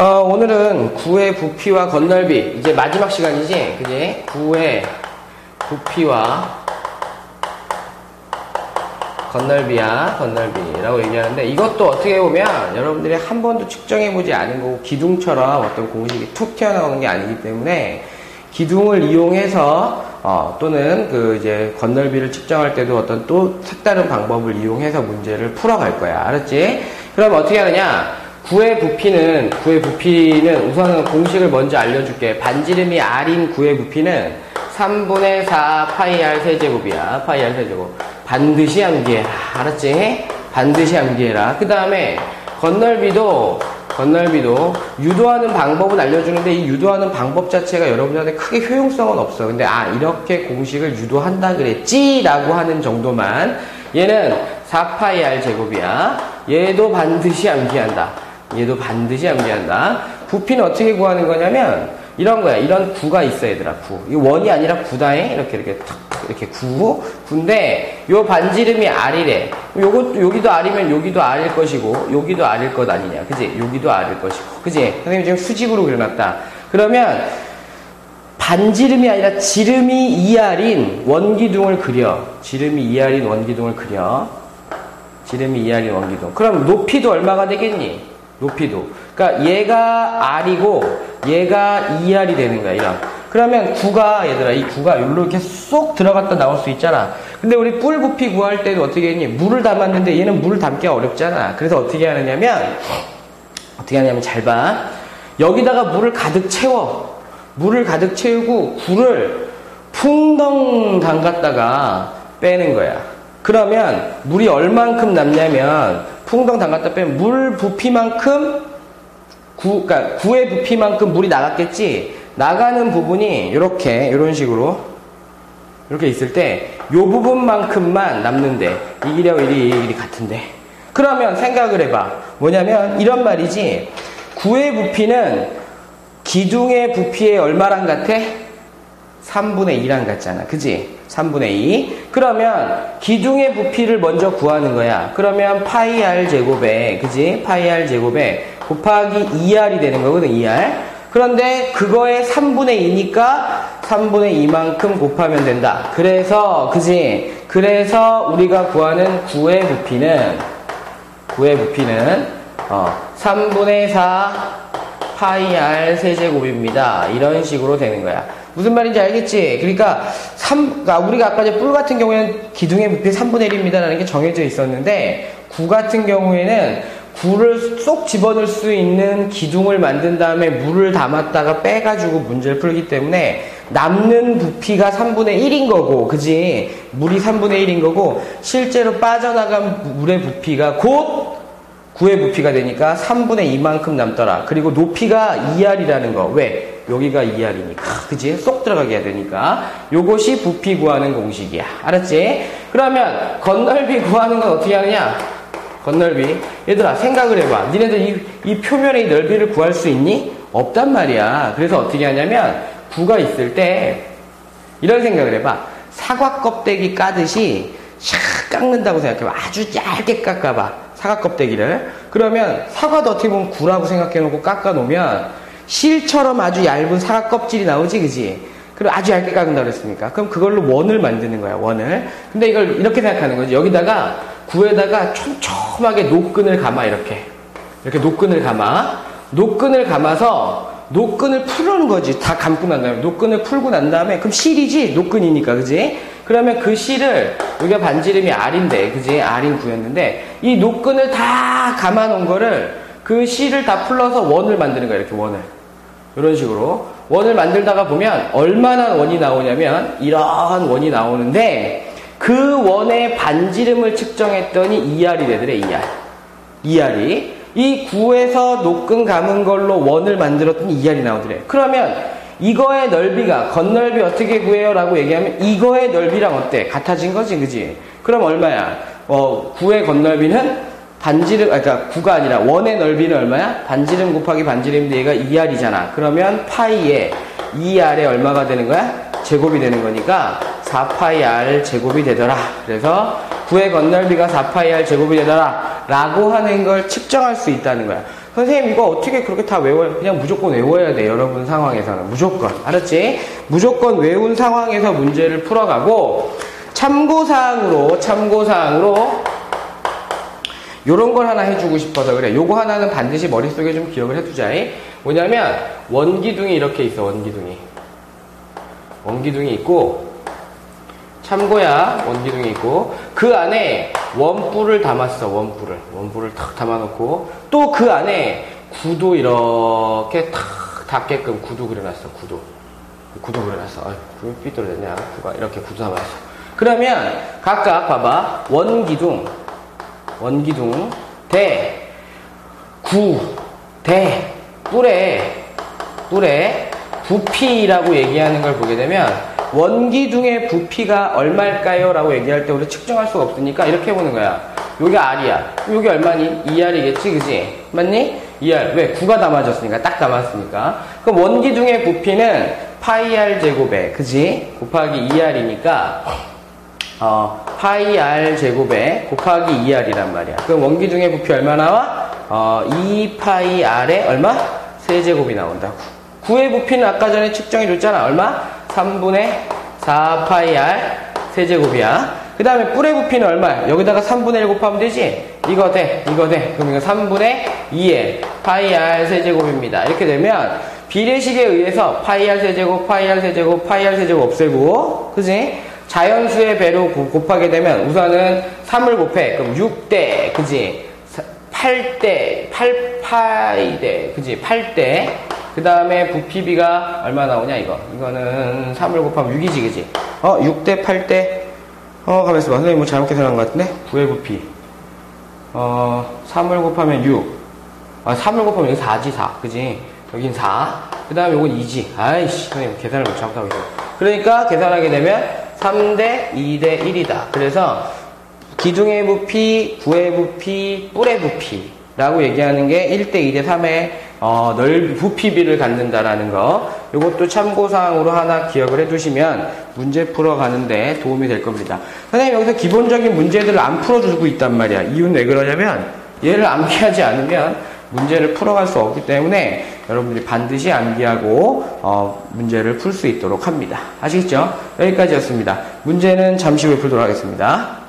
어, 오늘은 구의 부피와 건널비 이제 마지막 시간이지 그지? 구의 부피와 건널비야 건널비라고 얘기하는데 이것도 어떻게 보면 여러분들이 한 번도 측정해 보지 않은 거고 기둥처럼 어떤 공식이 툭 튀어나오는 게 아니기 때문에 기둥을 이용해서 어, 또는 그 이제 건널비를 측정할 때도 어떤 또 색다른 방법을 이용해서 문제를 풀어갈 거야 알았지? 그럼 어떻게 하느냐 구의 부피는 구의 부피는 우선은 공식을 먼저 알려줄게. 반지름이 r인 구의 부피는 3분의 4 파이 r 세제곱이야. 파이 r 세제곱. 반드시 암기해라. 알았지? 반드시 암기해라. 그 다음에 건널비도 건널비도 유도하는 방법은 알려주는데 이 유도하는 방법 자체가 여러분들한테 크게 효용성은 없어. 근데 아 이렇게 공식을 유도한다 그랬지 라고 하는 정도만 얘는 4파이 r 제곱이야. 얘도 반드시 암기한다. 얘도 반드시 암기한다. 부피는 어떻게 구하는 거냐면 이런 거야. 이런 구가 있어 얘들아. 구. 이 원이 아니라 구다에 이렇게 이렇게 탁 이렇게 구. 구인데 요 반지름이 R이래. 요것도 여기도 R이면 여기도 R일 것이고 여기도 R일 것 아니냐. 그지? 여기도 R일 것이고. 그지? 선생님 지금 수직으로 그려놨다. 그러면 반지름이 아니라 지름이 2R인 원기둥을 그려. 지름이 2R인 원기둥을 그려. 지름이 2R인 원기둥. 그럼 높이도 얼마가 되겠니? 높이도. 그러니까 얘가 R이고 얘가 2R이 되는 거야. 이런. 그러면 9가 얘들아 이 9가 이렇게 쏙 들어갔다 나올 수 있잖아. 근데 우리 뿔 부피 구할 때도 어떻게 했니? 물을 담았는데 얘는 물을 담기가 어렵잖아. 그래서 어떻게 하느냐면 어떻게 하냐면 잘 봐. 여기다가 물을 가득 채워. 물을 가득 채우고 굴을 풍덩 담갔다가 빼는 거야. 그러면 물이 얼만큼 남냐면 풍덩 담갔다 빼면 물 부피만큼 구, 그러니까 구의 부피만큼 물이 나갔겠지. 나가는 부분이 이렇게 이런 식으로 이렇게 있을 때 이 부분만큼만 남는데 이 길이하고 이 길이 같은데 그러면 생각을 해봐 뭐냐면 이런 말이지 구의 부피는 기둥의 부피에 얼마랑 같아? 3분의 2랑 같잖아 그지? 3분의 2. 그러면 기둥의 부피를 먼저 구하는 거야. 그러면 파이 r 제곱에 그지? 파이 r 제곱에 곱하기 2r이 되는 거거든. 2r. 그런데 그거의 3분의 2니까 3분의 2만큼 곱하면 된다. 그래서 그지? 그래서 우리가 구하는 9의 부피는 9의 부피는 어, 3분의 4 파이 r 세제곱입니다. 이런 식으로 되는 거야. 무슨 말인지 알겠지? 그러니까 3, 그러니까 우리가 아까 뿔 같은 경우에는 기둥의 부피 3분의 1입니다라는 게 정해져 있었는데 구 같은 경우에는 구를 쏙 집어넣을 수 있는 기둥을 만든 다음에 물을 담았다가 빼가지고 문제를 풀기 때문에 남는 부피가 3분의 1인 거고, 그지? 물이 3분의 1인 거고, 실제로 빠져나간 물의 부피가 곧 구의 부피가 되니까 3분의 2만큼 남더라. 그리고 높이가 2R이라는 거. 왜? 여기가 2R이니까. 그지? 쏙 들어가게 해야 되니까. 요것이 부피 구하는 공식이야. 알았지? 그러면 건널비 구하는 건 어떻게 하느냐? 건널비. 얘들아, 생각을 해봐. 니네들 이, 이 표면의 넓이를 구할 수 있니? 없단 말이야. 그래서 어떻게 하냐면, 구가 있을 때, 이런 생각을 해봐. 사과 껍데기 까듯이 샥 깎는다고 생각해봐. 아주 얇게 깎아봐. 사과 껍데기를. 그러면 사과도 어떻게 보면 구라고 생각해 놓고 깎아 놓으면 실처럼 아주 얇은 사과 껍질이 나오지, 그지? 그리고 아주 얇게 깎는다 그랬으니까. 그럼 그걸로 원을 만드는 거야, 원을. 근데 이걸 이렇게 생각하는 거지. 여기다가 구에다가 촘촘하게 노끈을 감아, 이렇게. 이렇게 노끈을 감아. 노끈을 감아서 노끈을 풀는 거지. 다 감고 난 다음에. 노끈을 풀고 난 다음에. 그럼 실이지? 노끈이니까, 그지? 그러면 그 실을, 우리가 반지름이 R인데, 그지? R인 구였는데, 이 노끈을 다 감아 놓은 거를 그 실을 다 풀러서 원을 만드는 거야, 이렇게 원을. 이런 식으로. 원을 만들다가 보면 얼마나 원이 나오냐면, 이런 원이 나오는데, 그 원의 반지름을 측정했더니 2R이 되더래, 2R. 2R이. 이 구에서 노끈 감은 걸로 원을 만들었더니 2R이 나오더래. 그러면 이거의 넓이가 건넓이 어떻게 구해요? 라고 얘기하면 이거의 넓이랑 어때? 같아진 거지, 그지? 그럼 얼마야? 어, 구의 건넓이는 반지름, 아, 그러니까 구가 아니라 원의 넓이는 얼마야? 반지름 곱하기 반지름인데 얘가 2R이잖아. 그러면 파이에 2R에 얼마가 되는 거야? 제곱이 되는 거니까 4파이 R 제곱이 되더라. 그래서 구의 건널비가 4파이 R 제곱이 되더라. 라고 하는 걸 측정할 수 있다는 거야. 선생님 이거 어떻게 그렇게 다 외워요? 그냥 무조건 외워야 돼 여러분 상황에서는 무조건 알았지? 무조건 외운 상황에서 문제를 풀어가고 참고사항으로 참고사항으로 요런 걸 하나 해주고 싶어서 그래. 요거 하나는 반드시 머릿속에 좀 기억을 해두자 뭐냐면 원기둥이 이렇게 있어 원기둥이. 원기둥이 있고 참고야 원기둥이 있고. 그 안에 원뿔을 담았어 원뿔을. 원뿔을 탁 담아놓고. 또 그 안에 구도 이렇게 탁 닿게끔 구도 그려놨어 구도 구도 그려놨어. 아유 구 삐뚤어졌냐? 구가 이렇게 구도 담았어. 그러면 각각 봐봐. 원기둥 원기둥 대 구, 대 뿔에 뿔에 부피라고 얘기하는 걸 보게 되면 원기둥의 부피가 얼마일까요? 라고 얘기할 때 우리 측정할 수가 없으니까 이렇게 보는 거야. 요게 R이야. 요게 얼마니? 2R이겠지, 그지? 맞니? 2R. 왜? 9가 담아졌으니까, 딱 담았으니까. 그럼 원기둥의 부피는 파이 R 제곱에, 그지? 곱하기 2R이니까, 어, 파이 R 제곱에 곱하기 2R이란 말이야. 그럼 원기둥의 부피 얼마 나와? 어, 2파이 R에 얼마? 세제곱이 나온다. 9의 부피는 아까 전에 측정해 줬잖아. 얼마? 3분의 4파이 R 세제곱이야. 그 다음에 뿔의 부피는 얼마야? 여기다가 3분의 1 곱하면 되지? 이거 돼, 이거 돼. 그럼 이거 3분의 2에 파이 R 세제곱입니다. 이렇게 되면 비례식에 의해서 파이 R 세제곱, 파이 R 세제곱, 파이 R 세제곱 없애고, 그지? 자연수의 배로 곱하게 되면 우선은 3을 곱해. 그럼 6대, 그지? 8대, 8파이대, 그지? 8대. 그 다음에 부피비가 얼마 나오냐, 이거. 이거는 3을 곱하면 6이지, 그지? 어, 6대, 8대. 어, 가만있어 봐. 선생님 뭐 잘못 계산한 것 같은데? 9의 부피. 어, 3을 곱하면 6. 아, 3을 곱하면 여기 4지, 4. 그지? 여긴 4. 그 다음에 이건 2지. 아이씨, 선생님 계산을 못 잘못하고 있어. 그러니까 계산하게 되면 3대 2대 1이다. 그래서 기둥의 부피, 구의 부피, 뿔의 부피 라고 얘기하는 게 1대 2대 3의 어, 넓 부피비를 갖는다라는 거. 이것도 참고사항으로 하나 기억을 해두시면 문제 풀어가는데 도움이 될 겁니다. 선생님 여기서 기본적인 문제들을 안 풀어주고 있단 말이야. 이유는 왜 그러냐면 얘를 암기하지 않으면 문제를 풀어갈 수 없기 때문에 여러분들이 반드시 암기하고 어, 문제를 풀 수 있도록 합니다. 아시겠죠? 여기까지였습니다. 문제는 잠시 후에 풀도록 하겠습니다.